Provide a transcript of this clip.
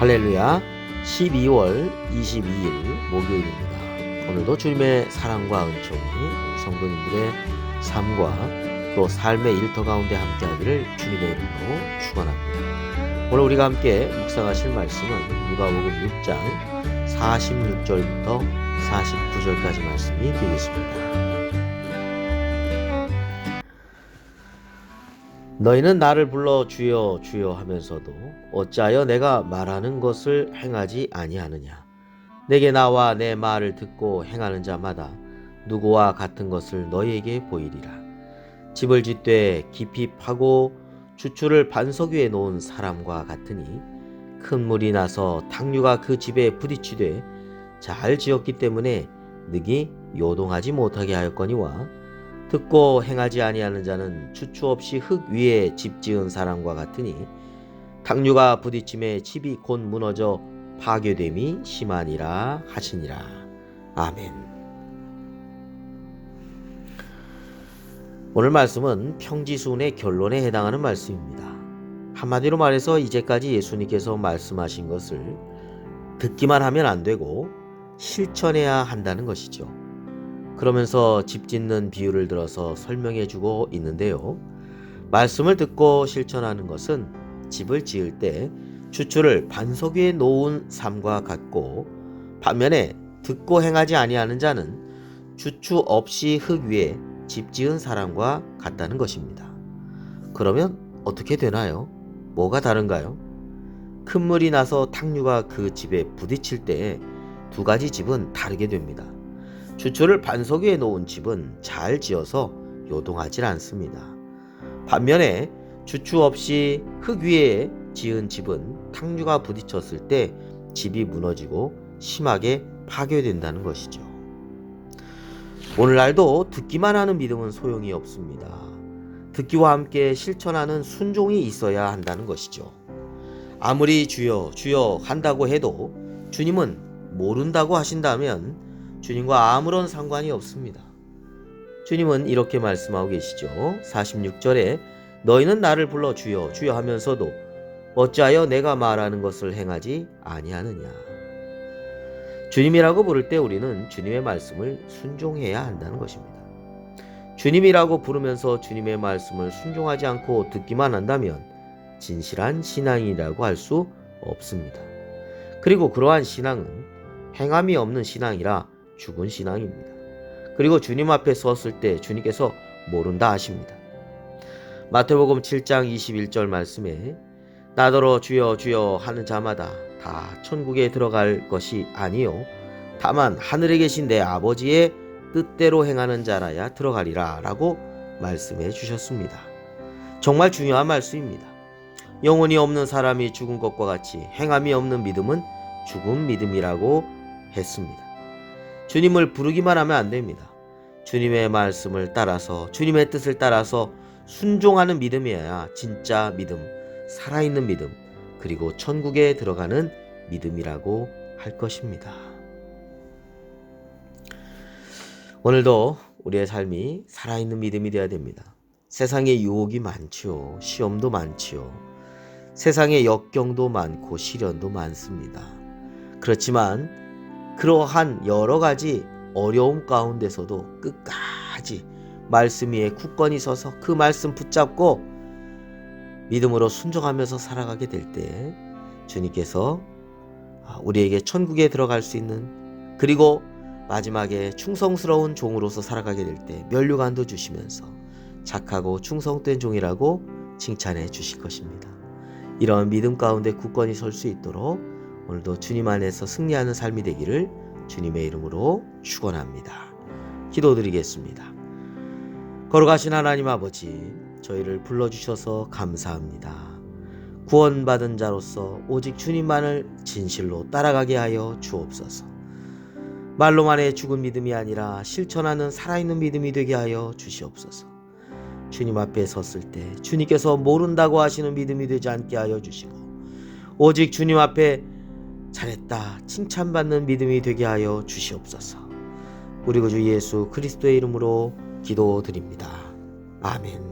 할렐루야 12월 22일 목요일입니다. 오늘도 주님의 사랑과 은총이 성도님들의 삶과 또 삶의 일터 가운데 함께하기를 주님의 이름으로 축원합니다. 오늘 우리가 함께 묵상하실 말씀은 누가복음 6장 46절부터 49절까지 말씀이 되겠습니다. 너희는 나를 불러 주여 주여 하면서도 어찌하여 내가 말하는 것을 행하지 아니하느냐? 내게 나와 내 말을 듣고 행하는 자마다 누구와 같은 것을 너희에게 보이리라? 집을 짓되 깊이 파고 주추를 반석 위에 놓은 사람과 같으니 큰 물이 나서 탕류가 그 집에 부딪히되 잘 지었기 때문에 늑이 요동하지 못하게 하였거니와 듣고 행하지 아니하는 자는 주추 없이 흙 위에 집 지은 사람과 같으니 탕류가 부딪힘에 집이 곧 무너져 파괴됨이 심하니라 하시니라. 아멘. 오늘 말씀은 평지순의 결론에 해당하는 말씀입니다. 한마디로 말해서 이제까지 예수님께서 말씀하신 것을 듣기만 하면 안 되고 실천해야 한다는 것이죠. 그러면서 집 짓는 비유를 들어서 설명해 주고 있는데요. 말씀을 듣고 실천하는 것은 집을 지을 때 주추를 반석 위에 놓은 삶과 같고 반면에 듣고 행하지 아니하는 자는 주추 없이 흙 위에 집 지은 사람과 같다는 것입니다. 그러면 어떻게 되나요? 뭐가 다른가요? 큰 물이 나서 탕류가 그 집에 부딪힐 때 두 가지 집은 다르게 됩니다. 주추를 반석 위에 놓은 집은 잘 지어서 요동하지 않습니다. 반면에 주추 없이 흙 위에 지은 집은 탕류가 부딪혔을 때 집이 무너지고 심하게 파괴된다는 것이죠. 오늘날도 듣기만 하는 믿음은 소용이 없습니다. 듣기와 함께 실천하는 순종이 있어야 한다는 것이죠. 아무리 주여, 주여 한다고 해도 주님은 모른다고 하신다면 주님과 아무런 상관이 없습니다. 주님은 이렇게 말씀하고 계시죠. 46절에 너희는 나를 불러 주여 주여 하면서도 어찌하여 내가 말하는 것을 행하지 아니하느냐. 주님이라고 부를 때 우리는 주님의 말씀을 순종해야 한다는 것입니다. 주님이라고 부르면서 주님의 말씀을 순종하지 않고 듣기만 한다면 진실한 신앙이라고 할 수 없습니다. 그리고 그러한 신앙은 행함이 없는 신앙이라 죽은 신앙입니다. 그리고 주님 앞에 섰을 때 주님께서 모른다 하십니다. 마태복음 7장 21절 말씀에 나더러 주여 주여 하는 자마다 다 천국에 들어갈 것이 아니요 다만 하늘에 계신 내 아버지의 뜻대로 행하는 자라야 들어가리라 라고 말씀해 주셨습니다. 정말 중요한 말씀입니다. 영혼이 없는 사람이 죽은 것과 같이 행함이 없는 믿음은 죽은 믿음이라고 했습니다. 주님을 부르기만 하면 안 됩니다. 주님의 말씀을 따라서 주님의 뜻을 따라서 순종하는 믿음이어야 진짜 믿음, 살아있는 믿음, 그리고 천국에 들어가는 믿음이라고 할 것입니다. 오늘도 우리의 삶이 살아있는 믿음이 되어야 됩니다. 세상에 유혹이 많지요. 시험도 많지요. 세상에 역경도 많고 시련도 많습니다. 그렇지만 그러한 여러 가지 어려움 가운데서도 끝까지 말씀 위에 굳건히 서서 그 말씀 붙잡고 믿음으로 순종하면서 살아가게 될 때 주님께서 우리에게 천국에 들어갈 수 있는 그리고 마지막에 충성스러운 종으로서 살아가게 될 때 면류관도 주시면서 착하고 충성된 종이라고 칭찬해 주실 것입니다. 이런 믿음 가운데 굳건히 설 수 있도록 오늘도 주님 안에서 승리하는 삶이 되기를 주님의 이름으로 축원합니다. 기도드리겠습니다. 걸어가신 하나님 아버지, 저희를 불러주셔서 감사합니다. 구원받은 자로서 오직 주님만을 진실로 따라가게 하여 주옵소서. 말로만의 죽은 믿음이 아니라 실천하는 살아있는 믿음이 되게 하여 주시옵소서. 주님 앞에 섰을 때 주님께서 모른다고 하시는 믿음이 되지 않게 하여 주시고 오직 주님 앞에 잘했다 칭찬받는 믿음이 되게 하여 주시옵소서. 우리 구주 예수 그리스도의 이름으로 기도드립니다. 아멘.